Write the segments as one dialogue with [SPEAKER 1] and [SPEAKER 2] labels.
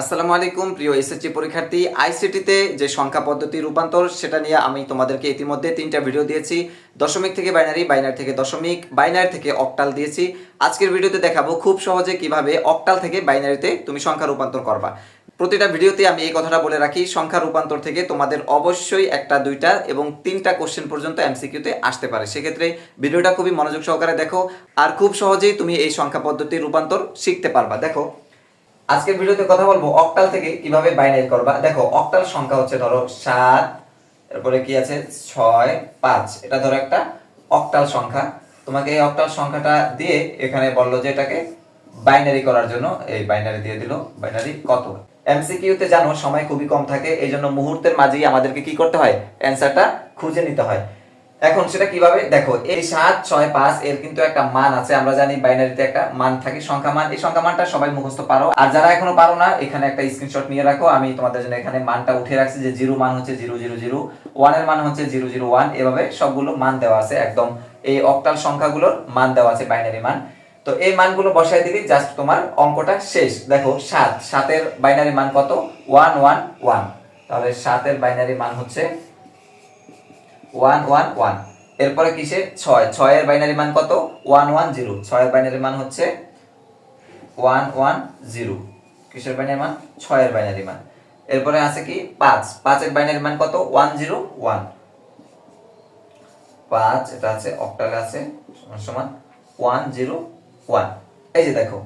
[SPEAKER 1] আসসালামু আলাইকুম, প্রিয় এসএসসি পরীক্ষার্থী। আইসিটিতে যে সংখ্যা পদ্ধতি রূপান্তর, সেটা নিয়ে আমি তোমাদেরকে ইতিমধ্যে তিনটা ভিডিও দিয়েছি। দশমিক থেকে বাইনারি বাইনারি থেকে দশমিক বাইনারি থেকে অক্টাল দিয়েছি। আজকের ভিডিওতে দেখাবো খুব সহজে কীভাবে অক্টাল থেকে বাইনারিতে তুমি সংখ্যা রূপান্তর করবা। প্রতিটা ভিডিওতে আমি এই কথাটা বলে রাখি, সংখ্যা রূপান্তর থেকে তোমাদের অবশ্যই একটা, দুইটা এবং তিনটা কোশ্চেন পর্যন্ত এমসিকিউতে আসতে পারে। সেক্ষেত্রে ভিডিওটা খুবই মনোযোগ সহকারে দেখো। আর খুব সহজেই তুমি এই সংখ্যা পদ্ধতির রূপান্তর শিখতে পারবা। দেখো আজকের ভিডিওতে কথা বলব অক্টাল থেকে কীভাবে বাইনারি করবা দেখো অক্টাল সংখ্যা হচ্ছে ধরো সাত, এরপরে কি আছে? ছয়, পাঁচ। এটা ধরো একটা অক্টাল সংখ্যা। তোমাকে এই অক্টাল সংখ্যাটা দিয়ে এখানে বলল যে এটাকে বাইনারি করার জন্য, এই বাইনারি দিয়ে দিল। বাইনারি কত? এমসিকিউতে জানো, সময় খুবই কম থাকে এই জন্য মুহূর্তের মাঝেই আমাদেরকে কি করতে হয়? অ্যান্সারটা খুঁজে নিতে হয়। এখন সেটা কীভাবে? দেখো, এই সাত, ছয়, পাঁচ, এর কিন্তু একটা মান আছে, আমরা জানি বাইনারিতে একটা মান থাকে, সংখ্যা মান। এই সংখ্যা মানটা সবাই মুখস্থ পারো। আর যারা এখনও পারো না, এখানে একটা স্ক্রিনশট নিয়ে রাখো। আমি তোমাদের জন্য এখানে মানটা উঠে রাখছি যে জিরো মান হচ্ছে জিরো জিরো জিরো। ওয়ানের মান হচ্ছে জিরো জিরো, ওয়ান। এভাবে সবগুলো মান দেওয়া আছে, একদম এই অক্টাল সংখ্যাগুলোর মান দেওয়া আছে, বাইনারি মান। তো এই মানগুলো বসাই দিলি জাস্ট তোমার অঙ্কটা শেষ। দেখো, সাত। সাতের বাইনারি মান কত? One one one. তাহলে সাতের বাইনারি মান হচ্ছে ওয়ান ওয়ান ওয়ান। এরপরে কিসে? ছয়। ছয়ের বাইনারি মান কত? One one zero. ছয়ের বাইনারি মান হচ্ছে ওয়ান ওয়ান জিরো। কিসের বাইনারি মান? ছয়ের বাইনারি মান। এরপরে আছে কি? পাঁচ। পাঁচের বাইনারি মান কত? One zero one. পাঁচ, এটা আছে, অক্টালে আছে, সমান ওয়ান জিরো ওয়ান। এই যে দেখো,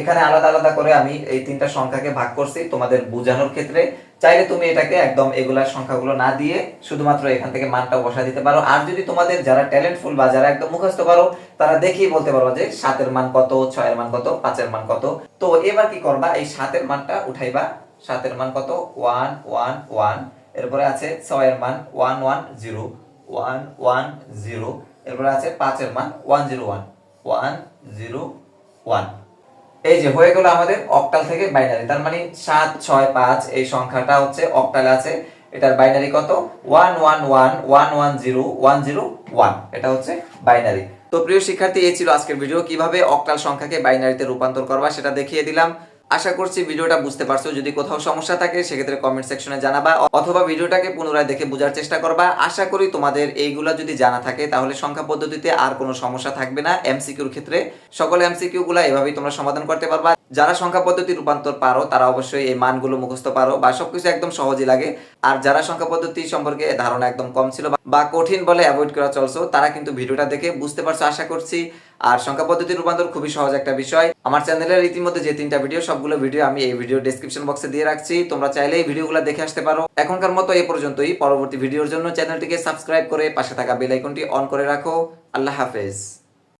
[SPEAKER 1] এখানে আলাদা আলাদা করে আমি এই তিনটা সংখ্যাকে ভাগ করছি। তোমাদের বোঝানোর ক্ষেত্রে চাইলে তুমি এটাকে একদম এগুলার সংখ্যাগুলো না দিয়ে শুধুমাত্র এখান থেকে মানটা বসা দিতে পারো। আর যদি তোমাদের যারা ট্যালেন্টফুল বা যারা একদম মুখস্থ পারো তারা দেখেই বলতে পারো যে সাতের মান কত, ছয়ের মান কত, পাঁচের মান কত। তো এবার কি করবা? এই সাতের মানটা উঠাইবা। সাতের মান কত? One one one. এরপরে আছে ছয়ের মান one one, zero. One one, zero. এরপরে আছে পাঁচের মান one, zero, one. One, zero, one. এই যে হয়ে গেল আমাদের অক্টাল থেকে বাইনারি তার মানে সাত, ছয়, পাঁচ, এই সংখ্যাটা হচ্ছে অক্টাল আছে। এটার বাইনারি কত? One one one one one zero one zero one এটা হচ্ছে বাইনারি তো প্রিয় শিক্ষার্থী, এই ছিল আজকের ভিডিও কীভাবে অক্টাল সংখ্যাকে বাইনারিতে রূপান্তর করবা সেটা দেখিয়ে দিলাম। আশা করছি ভিডিওটা বুঝতে পারছ। যদি কোথাও সমস্যা থাকে, সেক্ষেত্রে কমেন্ট সেকশনে জানাবা অথবা ভিডিওটাকে পুনরায় দেখে বোঝার চেষ্টা করবা। আশা করি তোমাদের এইগুলা যদি জানা থাকে, তাহলে সংখ্যা পদ্ধতিতে আর কোনো সমস্যা থাকবে না। এমসিকিউর ক্ষেত্রে সকল এমসিকিউ গুলা এভাবেই তোমরা সমাধান করতে পারবা। যারা সংখ্যা পদ্ধতি রূপান্তর পারো, তারা অবশ্যই এই মানগুলো মুখস্থ পারো বা সবকিছু একদম সহজই লাগে। আর যারা সংখ্যা পদ্ধতি সম্পর্কে ধারণা একদম কম ছিল বা- কঠিন বলে অ্যাভয়েড করা চলছো, তারা কিন্তু ভিডিওটা দেখে বুঝতে পারছ আশা করছি। আর সংখ্যা পদ্ধতি রূপান্তর খুবই সহজ একটা বিষয়। আমার চ্যানেলের ইতিমধ্যে যে তিনটা ভিডিও সবগুলো ভিডিও আমি এই ভিডিও ডেসক্রিপশন বক্সে দিয়ে রাখছি। তোমরা চাইলে এই ভিডিওগুলো দেখে আসতে পারো। এখনকার মতো এই পর্যন্তই। পরবর্তী ভিডিওর জন্য চ্যানেলটিকে সাবস্ক্রাইব করে পাশে থাকা বেল আইকনটি অন করে রাখো। আল্লাহ হাফেজ।